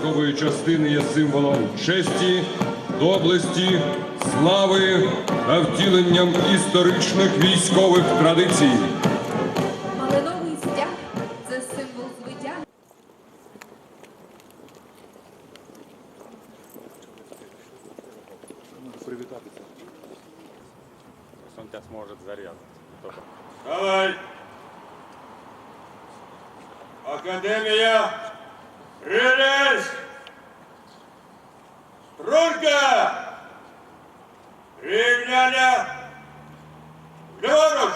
Військової частини є символом честі, доблесті, слави та втіленням історичних військових традицій. Малиновий стяг це символ звиття. Он тебя сможет зарезать. Давай. Академія. Релиз! Рулька! Рівняння! Льоруш!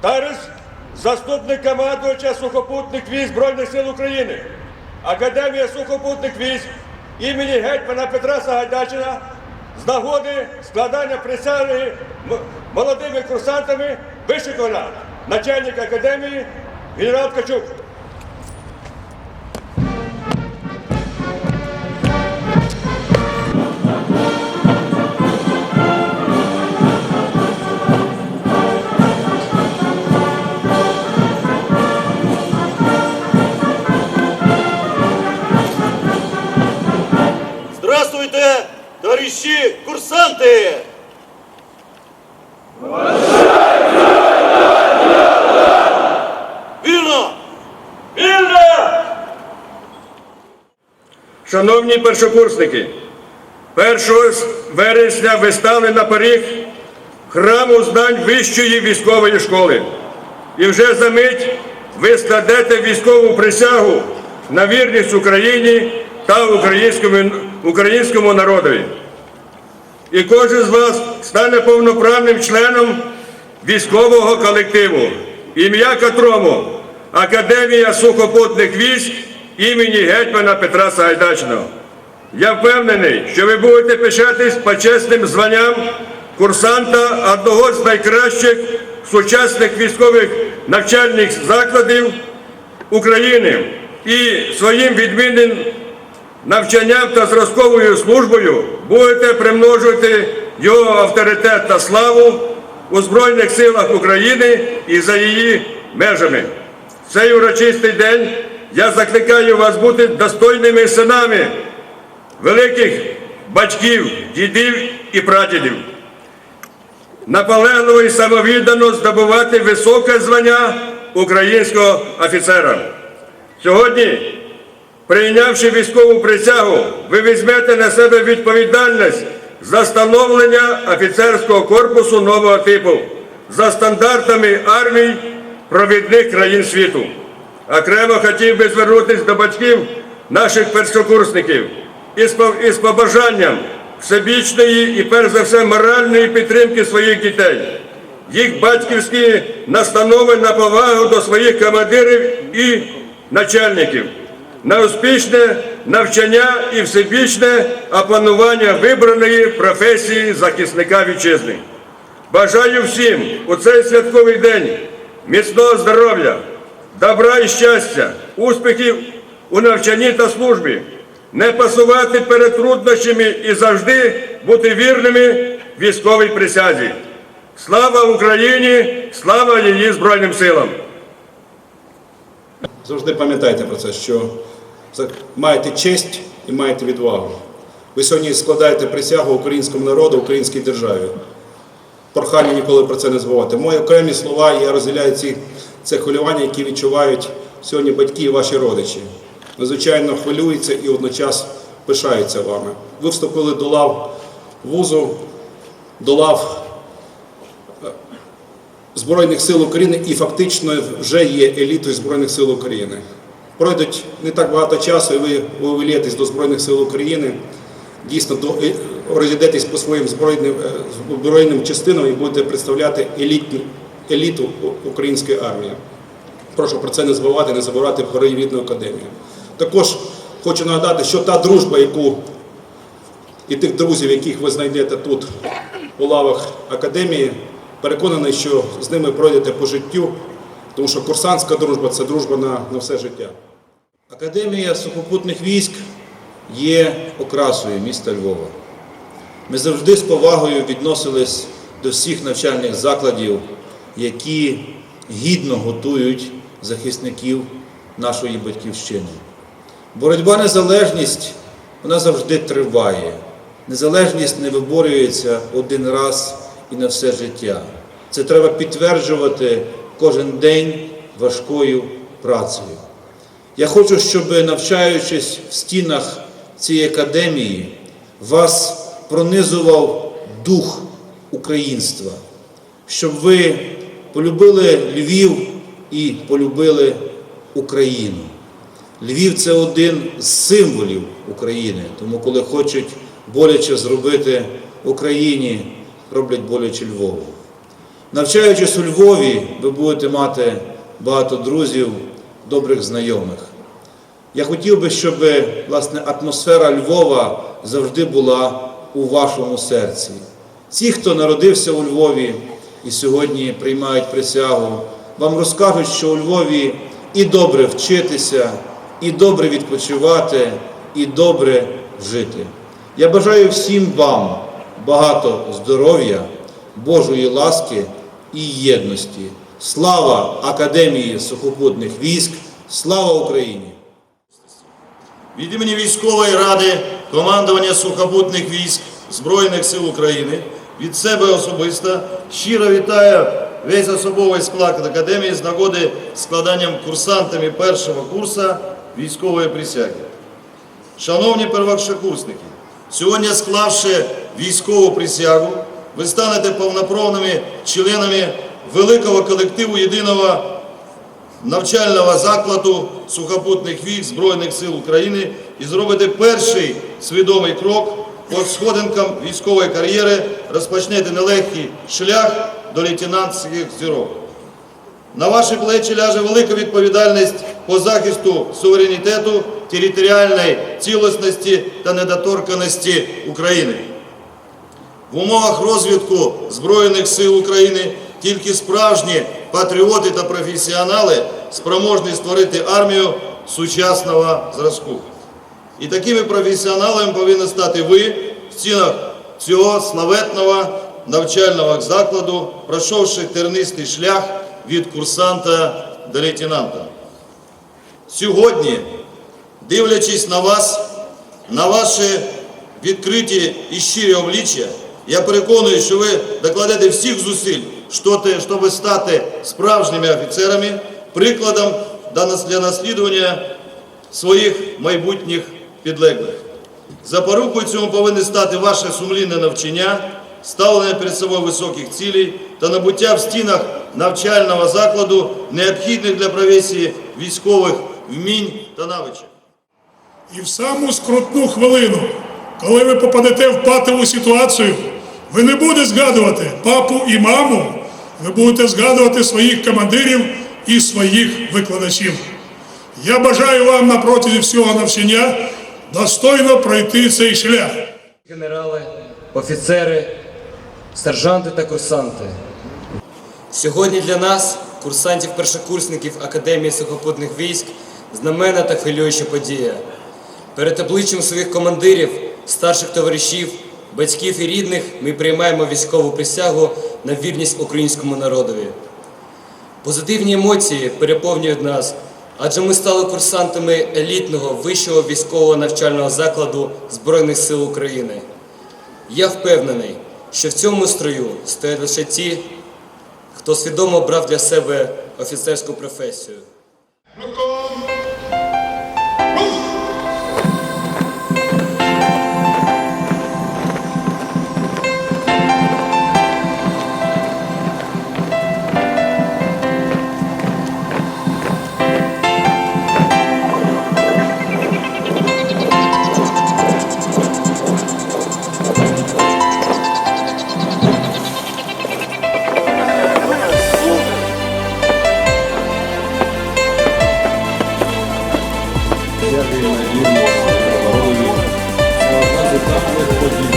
Тарас заступник командувача сухопутних військ Збройних сил України, Академія сухопутних військ імені гетьмана Петра Сагайдачина з нагоди складання присяги молодими курсантами вишикана начальник академії генерал Ткачук. Шановні першокурсники, 1 вересня ви стали на поріг храму знань Вищої військової школи. І вже за мить ви складете військову присягу на вірність Україні та українському, українському народові. І кожен з вас стане повноправним членом військового колективу, ім'я котрому Академія сухопутних військ імені гетьмана Петра Сагайдачного. Я впевнений, що ви будете пишатись почесним званням курсанта одного з найкращих сучасних військових навчальних закладів України і своїм відмінним навчанням та зразковою службою будете примножувати його авторитет та славу у Збройних силах України і за її межами. Цей урочистий день я закликаю вас бути достойними синами великих батьків, дідів і прадідів. Наполегливо і самовіддано здобувати високе звання українського офіцера. Сьогодні Прийнявши військову присягу, ви візьмете на себе відповідальність за становлення офіцерського корпусу нового типу за стандартами армій провідних країн світу. Окремо хотів би звернутися до батьків наших першокурсників. Із побажанням всебічної і перш за все моральної підтримки своїх дітей, їх батьківські настанови на повагу до своїх командирів і начальників. На успішне навчання і всебічне опанування вибраної професії захисника вітчизни. Бажаю всім у цей святковий день міцного здоров'я, добра і щастя, успіхів у навчанні та службі, не пасувати перед труднощами і завжди бути вірними військовій присязі. Слава Україні! Слава її Збройним силам! Завжди пам'ятайте про це, що маєте честь і маєте відвагу. Ви сьогодні складаєте присягу українському народу, українській державі. Прохання ніколи про це не забувати. Мої окремі слова, я розділяю ці, це хвилювання, які відчувають сьогодні батьки і ваші родичі. Надзвичайно хвилюються і водночас пишаються вами. Ви вступили до лав вузу, до лав Збройних сил України і фактично вже є елітою Збройних сил України. Пройдуть не так багато часу, і ви увілєтесь до Збройних сил України, дійсно до, е, розійдетесь по своїм збройним, е, збройним частинам і будете представляти елітну, еліту української армії. Прошу про це не забувати, не забувати її рідну академію. Також хочу нагадати, що та дружба, яку і тих друзів, яких ви знайдете тут у лавах академії, Переконаний, що з ними пройдете по життю, тому що курсантська дружба це дружба на, на все життя. Академія сухопутних військ є окрасою міста Львова. Ми завжди з повагою відносились до всіх навчальних закладів, які гідно готують захисників нашої батьківщини. Боротьба незалежність вона завжди триває. Незалежність не виборюється один раз і на все життя. Це треба підтверджувати кожен день важкою працею. Я хочу, щоб навчаючись в стінах цієї академії, вас пронизував дух українства, щоб ви полюбили Львів і полюбили Україну. Львів це один з символів України, тому коли хочуть боляче зробити Україні, роблять боляче Львову. Навчаючись у Львові, ви будете мати багато друзів, добрих знайомих. Я хотів би, щоб власне, атмосфера Львова завжди була у вашому серці. Ті, хто народився у Львові і сьогодні приймають присягу, вам розкажуть, що у Львові і добре вчитися, і добре відпочивати, і добре жити. Я бажаю всім вам багато здоров'я, Божої ласки і єдності. Слава Академії сухопутних військ! Слава Україні! Від імені військової ради командування сухопутних військ Збройних сил України від себе особисто щиро вітаю весь особовий склад академії з нагоди складанням курсантами першого курсу військової присяги. Шановні первокурсники, сьогодні склавши військову присягу, ви станете повноправними членами великого колективу єдиного навчального закладу сухопутних військ Збройних сил України і зробите перший свідомий крок по сходинкам військової кар'єри, розпочнете нелегкий шлях до лейтенантських зірок. На ваші плечі ляже велика відповідальність по захисту суверенітету, територіальної цілісності та недоторканості України. В умовах розвитку Збройних сил України тільки справжні патріоти та професіонали спроможні створити армію сучасного зразку. І такими професіоналами повинні стати ви в стінах цього славетного навчального закладу, пройшовши тернистий шлях від курсанта до лейтенанта. Сьогодні, дивлячись на вас, на ваші відкриті і щирі обличчя, я переконую, що ви докладете всіх зусиль, щоб стати справжніми офіцерами, прикладом для наслідування своїх майбутніх підлеглих. Запорукою цьому повинні стати ваше сумлінне навчання, ставлення перед собою високих цілей та набуття в стінах навчального закладу необхідних для професії військових вмінь та навичок. І в саму скрутну хвилину, коли ви попадете в патову ситуацію, ви не будете згадувати папу і маму, ви будете згадувати своїх командирів і своїх викладачів. Я бажаю вам на протязі всього навчання достойно пройти цей шлях. Генерали, офіцери, сержанти та курсанти. Сьогодні для нас, курсантів-першокурсників Академії сухопутних військ, знаменна та хвилююча подія. Перед обличчям своїх командирів, старших товаришів, батьків і рідних ми приймаємо військову присягу на вірність українському народові. Позитивні емоції переповнюють нас, адже ми стали курсантами елітного вищого військового навчального закладу Збройних сил України. Я впевнений, що в цьому строю стоять лише ті, хто свідомо брав для себе офіцерську професію. Це одна з етапних подій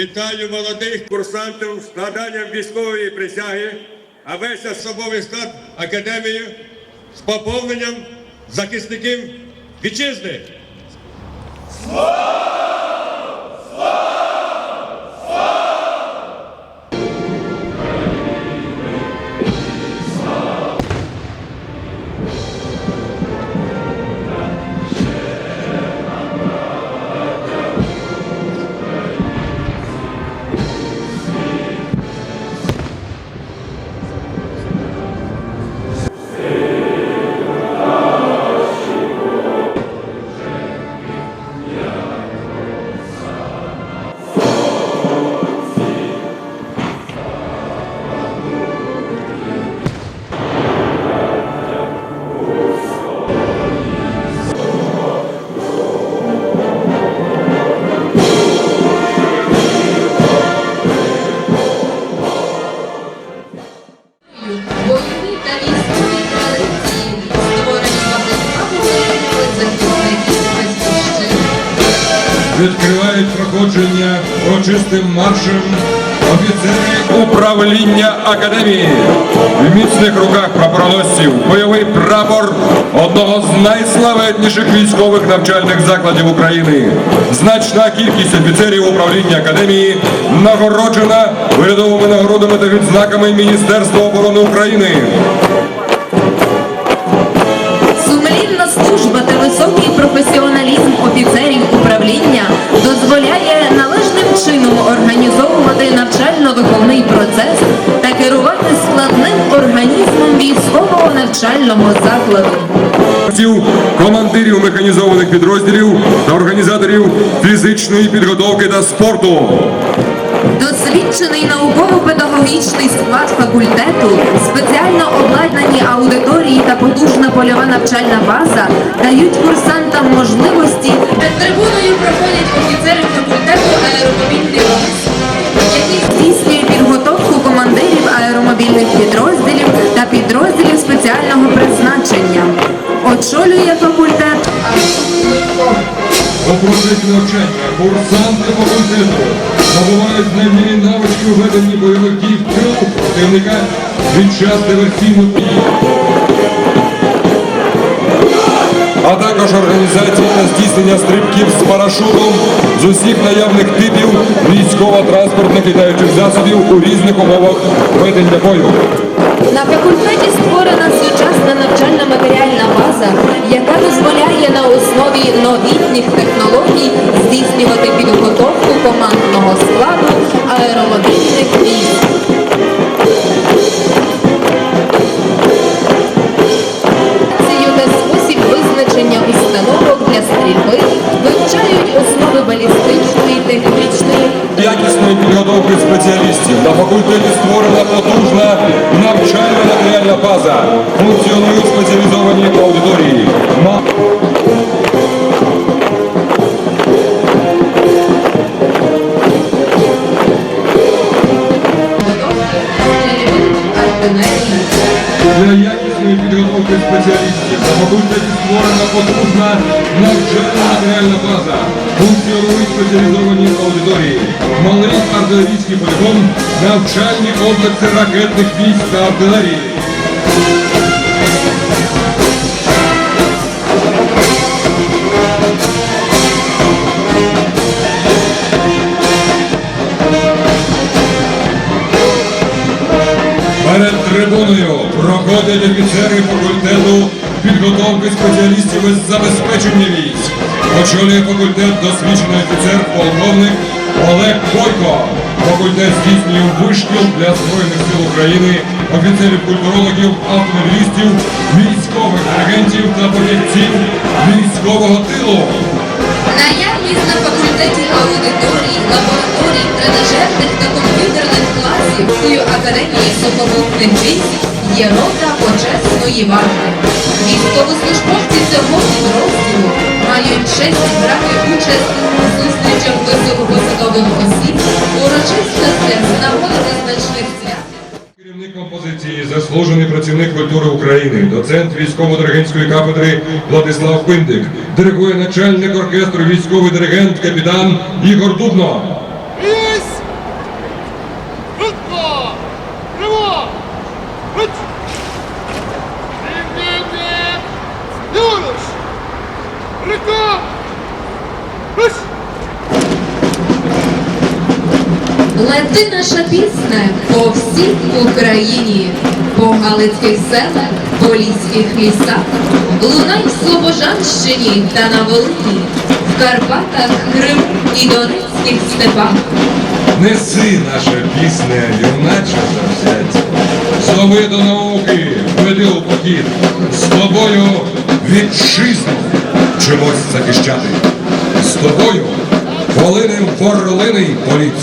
Вітаю молодих курсантів з складанням військової присяги, а весь особовий склад академії з поповненням захисників вітчизни. Бойові урочистим маршем офіцери управління академії. В міцних руках прапороносців бойовий прапор одного з найславетніших військових навчальних закладів України. Значна кількість офіцерів управління академії нагороджена вирядовими нагородами та відзнаками Міністерства оборони України. Сумлінна служба та високий професіоналізм офіцерів управління дозволяє навчально-виховний процес та керувати складним організмом військового навчального закладу. Командирів механізованих підрозділів та організаторів фізичної підготовки та спорту. Досвідчений науково-педагогічний склад факультету, спеціально обладнані аудиторії та потужна польова навчальна база дають курсантам можливості. Перед трибуною проходять офіцери факультету аеромобільних здійснюють підготовку командирів аеромобільних підрозділів та підрозділів спеціального призначення. Очолює факультет У навчання курсанти факультету набувають знайомі навички у веденні бойових дій в тилу противника під час диверсійних дій. А також організації та здійснення стрибків з парашутом з усіх наявних типів військово-транспортних літаючих засобів у різних умовах ведення бою. На факультеті створена сучасна навчальна матеріальна база, яка дозволяє на основі новітніх технологій здійснювати підготовку командного складу аеромобільних військ. База. Функціонують спеціалізовані аудиторії. Для якісної підготовки спеціалістів на факультеті створена потужна навчальна матеріальна база. Функціонують спеціалізовані аудиторії. Малий артилерійський полігон, навчальні комплекси ракетних військ та артилерії. Забезпечення військ. Очолює факультет досвідчений офіцер полковник Олег Бойко. Факультет здійснює вишкіл для Збройних сил України, офіцерів культурологів, автомобілістів, військових агентів та фахівців військового тилу. Наявність на факультеті аудиторій, лабораторій, тренажерних та комп'ютерних класів у Академії сухопутних військ є рота почесної варти. Військовослужбовці цього підрозділу мають честь брати участь у зустрічах високопосадових осіб, урочистостях з нагоди визначних свят. Керівник композиції заслужений працівник культури України, доцент військово-диригентської кафедри Владислав Пиндик, диригує начальник оркестру військовий диригент капітан Ігор Дубно. Лети наша пісня по всій Україні, по Галицьких селах, Поліських лісах, лунай в Слобожанщині та на Волині, в Карпатах, Криму і Донецьких степах. Неси наша пісня, юначе завзять. Зови до науки, веди у похід. З тобою вітчизну чимось захищати. З тобою волиним ворлиний політ.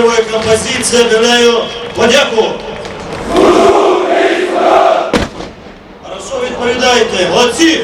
Пісенно-строєвої композиції нею подяку. Хорошо відповідайте, молодці!